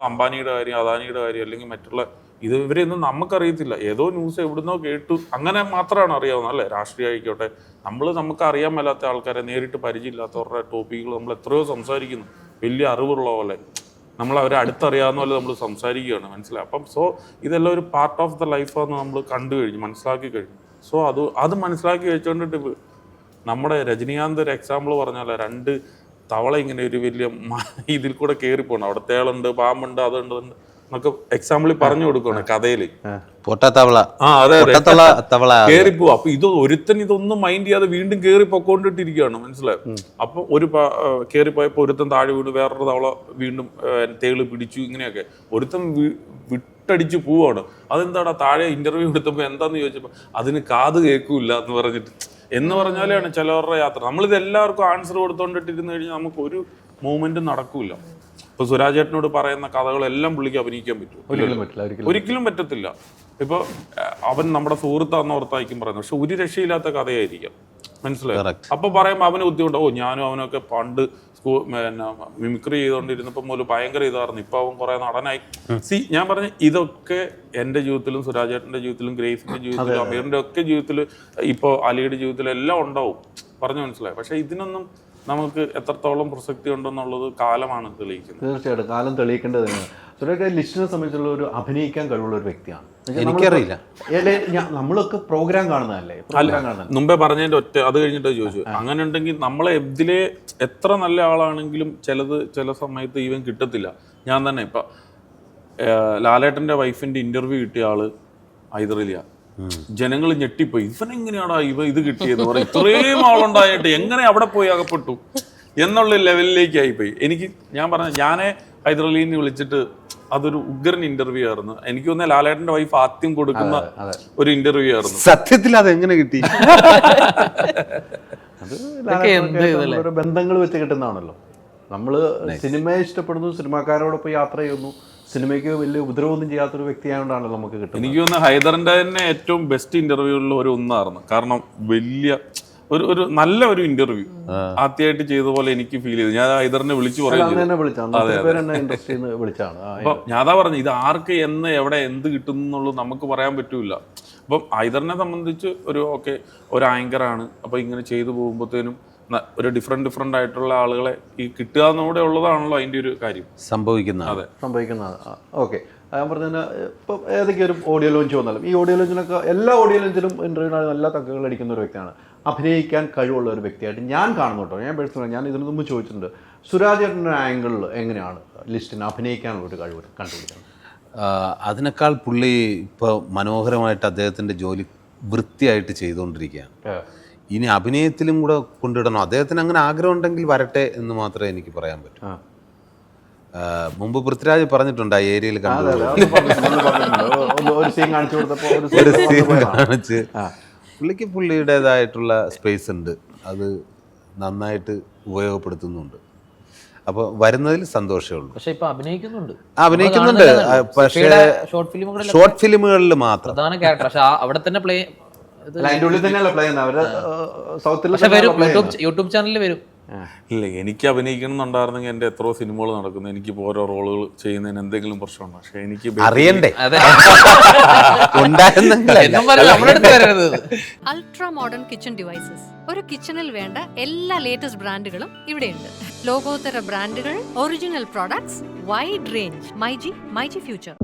അംബാനിയുടെ കാര്യം അദാനിയുടെ കാര്യം അല്ലെങ്കിൽ മറ്റുള്ള ഇത് ഇവരെയൊന്നും നമുക്കറിയത്തില്ല. ഏതോ ന്യൂസ് എവിടുന്നോ കേട്ടു. അങ്ങനെ മാത്രമാണ് അറിയാവുന്നത് അല്ലേ? രാഷ്ട്രീയം ആയിക്കോട്ടെ. നമ്മൾ നമുക്ക് അറിയാൻ മേലാത്ത ആൾക്കാരെ നേരിട്ട് പരിചയമില്ലാത്തവരുടെ ടോപ്പിക്കുകൾ നമ്മൾ എത്രയോ സംസാരിക്കുന്നു. വലിയ അറിവുള്ള പോലെ. നമ്മൾ അവരെ അടുത്തറിയാവുന്ന പോലെ നമ്മൾ സംസാരിക്കുകയാണ്. മനസ്സിലായി? അപ്പം സോ ഇതെല്ലാം ഒരു പാർട്ട് ഓഫ് ദ ലൈഫാന്ന് നമ്മൾ കണ്ടു കഴിഞ്ഞു മനസ്സിലാക്കി കഴിഞ്ഞു. സോ അത് അത് മനസ്സിലാക്കി വെച്ചുകൊണ്ടിട്ട് നമ്മുടെ രജനീകാന്ത് ഒരു എക്സാമ്പിൾ പറഞ്ഞാൽ രണ്ട് തവള ഇങ്ങനെ ഒരു വലിയ ഇതിൽ കൂടെ കയറി പോകണം അവിടെ തേളുണ്ട് പാമ്പുണ്ട് അതുണ്ട് എന്നൊക്കെ എക്സാമ്പിൾ പറഞ്ഞു കൊടുക്കണം കഥയിൽ പൊട്ടത്തവള. ആ അതെ തവള. കേറി പോവും. അപ്പൊ ഇത് ഒരുത്തൻ ഇതൊന്നും മൈൻഡ് ചെയ്യാതെ വീണ്ടും കേറി പൊക്കോണ്ടിട്ടിരിക്കുകയാണ് മനസ്സിലായോ? അപ്പൊ ഒരു കേറിപ്പോയപ്പോ ഒരുത്തൻ താഴെ വീണ് വേറൊരു തവള വീണ്ടും തേൾ പിടിച്ചു ഇങ്ങനെയൊക്കെ. ഒരുത്തൻ വിട്ടടിച്ച് പോവാണ് അതെന്താടാ താഴെ ഇന്റർവ്യൂ എടുത്തപ്പോ എന്താന്ന് ചോദിച്ചപ്പോ അതിന് കാത് കേൾക്കൂല എന്ന് പറഞ്ഞിട്ട് എന്ന് പറഞ്ഞാലാണ് ചിലവരുടെ യാത്ര. നമ്മളിത് എല്ലാവർക്കും ആൻസർ കൊടുത്തോണ്ടിട്ടിരുന്ന് കഴിഞ്ഞാൽ നമുക്ക് ഒരു മൂവ്മെന്റും നടക്കൂല. ഇപ്പൊ സുരാജേട്ടനോട് പറയുന്ന കഥകളെല്ലാം പുള്ളിക്ക് അഭിനയിക്കാൻ പറ്റും. ഒരിക്കലും പറ്റത്തില്ല. ഇപ്പൊ അവൻ നമ്മുടെ സുഹൃത്താന്ന് ഓർത്തായിരിക്കും പറയുന്നത്. പക്ഷെ ഒരു രക്ഷയില്ലാത്ത കഥയായിരിക്കാം. മനസ്സിലായി. അപ്പൊ പറയുമ്പോ അവന് ബുദ്ധിമുട്ടാവും ഓ ഞാനും അവനൊക്കെ പണ്ട് സ്കൂ പിന്നെ മിമിക്രി ചെയ്തുകൊണ്ടിരുന്നപ്പോൾ മുതൽ ഭയങ്കര ഇതായിരുന്നു. ഇപ്പം അവൻ കുറെ നടനായി. സി ഞാൻ പറഞ്ഞ ഇതൊക്കെ എന്റെ ജീവിതത്തിലും സുരാജേട്ടന്റെ ജീവിതത്തിലും ഗ്രേസിന്റെ ജീവിതത്തിലും അമീറിന്റെ ഒക്കെ ജീവിതത്തിൽ ഇപ്പൊ അലിയുടെ ജീവിതത്തിലും എല്ലാം ഉണ്ടാവും. പറഞ്ഞു മനസ്സിലായി? പക്ഷേ ഇതിനൊന്നും നമുക്ക് എത്രത്തോളം പ്രസക്തി ഉണ്ടെന്നുള്ളത് കാലമാണ് തെളിയിക്കുന്നത്. തീർച്ചയായിട്ടും. കാലം തെളിയിക്കേണ്ടത് തന്നെയാണ്. സുരേഷ് ലിസ്റ്റിനെ സംബന്ധിച്ചുള്ള ഒരു അഭിനയിക്കാൻ കഴിവുള്ള ഒരു വ്യക്തിയാണ്. എനിക്കറിയില്ല. നമ്മളൊക്കെ പ്രോഗ്രാം കാണുന്നതല്ലേ? പ്രോഗ്രാം കാണുന്നത് മുമ്പേ പറഞ്ഞതിന്റെ ഒറ്റ അത് കഴിഞ്ഞിട്ട് ചോദിച്ചു അങ്ങനെ ഉണ്ടെങ്കിൽ നമ്മളെ എബ്ദിലെ എത്ര നല്ല ആളാണെങ്കിലും ചിലത് ചില സമയത്ത് ഈവൻ കിട്ടത്തില്ല. ഞാൻ തന്നെ ഇപ്പൊ ലാലേട്ടന്റെ വൈഫിന്റെ ഇന്റർവ്യൂ കിട്ടിയ ആൾ ഹൈദരലിയ. ജനങ്ങൾ ഞെട്ടിപ്പോയി. ഇവനെങ്ങനെയാടാ ഇവ ഇത് കിട്ടിയത്? പറയും ഇത്രയും ആളുണ്ടായിട്ട് എങ്ങനെ അവിടെ പോയി അകപ്പെട്ടു? എന്നുള്ള ലെവലിലേക്ക് ആയിപ്പോയി. എനിക്ക് ഞാൻ പറഞ്ഞ ഞാനെ ഹൈദരലിന്ന് വിളിച്ചിട്ട് അതൊരു ഉഗ്രൻ ഇന്റർവ്യൂ ആയിരുന്നു. എനിക്ക് തോന്നുന്ന ലാലേട്ടന്റെ വൈഫ് ആദ്യം കൊടുക്കുന്ന ഒരു ഇന്റർവ്യൂ ആയിരുന്നു. സത്യത്തിൽ അത് എങ്ങനെ കിട്ടി ബന്ധങ്ങൾ വെച്ച് കിട്ടുന്നതാണല്ലോ. നമ്മൾ സിനിമയെ ഇഷ്ടപ്പെടുന്നു സിനിമാക്കാരോടൊപ്പം യാത്ര ചെയ്യുന്നു. സിനിമയ്ക്ക് വലിയ ഉപദ്രവമൊന്നും ചെയ്യാത്തൊരു വ്യക്തിയായതുകൊണ്ടാണല്ലോ നമുക്ക് കിട്ടുന്നത്. എനിക്ക് തോന്നുന്നു ഹൈദറിന്റെ തന്നെ ഏറ്റവും ബെസ്റ്റ് ഇന്റർവ്യൂകളിൽ ഒരു ഒന്നായിരുന്നു. കാരണം വലിയ ഒരു ഒരു നല്ല ഒരു ഇന്റർവ്യൂ ആദ്യമായിട്ട് ചെയ്ത പോലെ എനിക്ക് ഫീൽ ചെയ്തു. ഞാൻ ഹൈദറിനെ വിളിച്ചു വിളിച്ചാണ്. അപ്പൊ ഞാൻ അതാ പറഞ്ഞു ഇത് ആർക്ക് എന്ന് എവിടെ എന്ത് കിട്ടും എന്നുള്ളത് നമുക്ക് പറയാൻ പറ്റൂല. അപ്പം ഹൈദറിനെ സംബന്ധിച്ച് ഒരു ഓക്കെ ഒരു ആങ്കറാണ് അപ്പൊ ഇങ്ങനെ ചെയ്തു പോകുമ്പോഴത്തേനും ഒരു ഡിഫറെന്റ് ഡിഫറെന്റ് ആയിട്ടുള്ള ആളുകളെ ഈ കിട്ടുക എന്നൂടെ ഉള്ളതാണല്ലോ അതിന്റെ ഒരു കാര്യം. സംഭവിക്കുന്ന അതെ. സംഭവിക്കുന്നത് ഓക്കെ. ഞാൻ പറഞ്ഞ ഇപ്പം ഏതൊക്കെ ഒരു ഓഡിയോ ലോഞ്ച് വന്നാലും ഈ ഓഡിയോ ലോഞ്ചിനൊക്കെ എല്ലാ ഓഡിയോ ലോഞ്ചിലും ഇന്റർവ്യൂവിനാണ് നല്ല തക്കുകൾ അടിക്കുന്ന ഒരു വ്യക്തിയാണ്. അഭിനയിക്കാൻ കഴിവുള്ള ഒരു വ്യക്തിയായിട്ട് ഞാൻ കാണുന്നു കേട്ടോ. ഞാൻ പേഴ്സണൽ ഞാൻ ഇതിനു മുമ്പ് ചോദിച്ചിട്ടുണ്ട് സുരാജ് ഏട്ടന്റെ ആംഗിളിൽ എങ്ങനെയാണ് ലിസ്റ്റിന് അഭിനയിക്കാനുള്ള ഒരു കഴിവ് കണ്ടുപിടിക്കുന്നത് അതിനേക്കാൾ പുള്ളി ഇപ്പോൾ മനോഹരമായിട്ട് അദ്ദേഹത്തിന്റെ ജോലി വൃത്തിയായിട്ട് ചെയ്തുകൊണ്ടിരിക്കുകയാണ്. ഇനി അഭിനയത്തിലും കൂടെ കൊണ്ടിടണം അദ്ദേഹത്തിന് അങ്ങനെ ആഗ്രഹം ഉണ്ടെങ്കിൽ വരട്ടെ എന്ന് മാത്രമേ എനിക്ക് പറയാൻ പറ്റൂ. മുമ്പ് പൃഥ്വിരാജ് പറഞ്ഞിട്ടുണ്ട് ആ ഏരിയയിൽ കാണിച്ചു ഒരു ഒരു സീൻ വന്നപ്പോഴാണ്. കാണിച്ച്. പുള്ളിക്ക് പുള്ളിയുടേതായിട്ടുള്ള സ്പേസ് ഉണ്ട്. അത് നന്നായിട്ട് ഉപയോഗപ്പെടുത്തുന്നുണ്ട്. അപ്പോൾ വരുന്നതിൽ സന്തോഷമേ ഉള്ളൂ. പക്ഷെ ഇപ്പൊ അഭിനയിക്കുന്നുണ്ട്. അഭിനയിക്കുന്നുണ്ട്. പക്ഷേ ഷോർട്ട് ഫിലിമുകളിൽ ഷോർട്ട് ഫിലിമുകളിൽ മാത്രം. പ്രധാന ക്യാരക്ടർ പക്ഷെ അവിടെ തന്നെ പ്ലേ യൂട്യൂബ് ചാനലിൽ വരും. ഇല്ല എനിക്ക് അഭിനയിക്കണം എന്നുണ്ടായിരുന്നെങ്കിൽ എന്റെ എത്രയോ സിനിമകൾ നടക്കുന്നു. എനിക്ക് ഓരോ റോളുകൾ ചെയ്യുന്നതിന് എന്തെങ്കിലും പ്രശ്നമുണ്ടോ? പക്ഷെ എനിക്ക് അറിയണ്ടേ? അൾട്രാ മോഡേൺ കിച്ചൺ ഡിവൈസസ് ഒരു കിച്ചണിൽ വേണ്ട എല്ലാ ലേറ്റസ്റ്റ് ബ്രാൻഡുകളും ഇവിടെയുണ്ട്. ലോകോത്തര ബ്രാൻഡുകൾ original products wide range myG myG future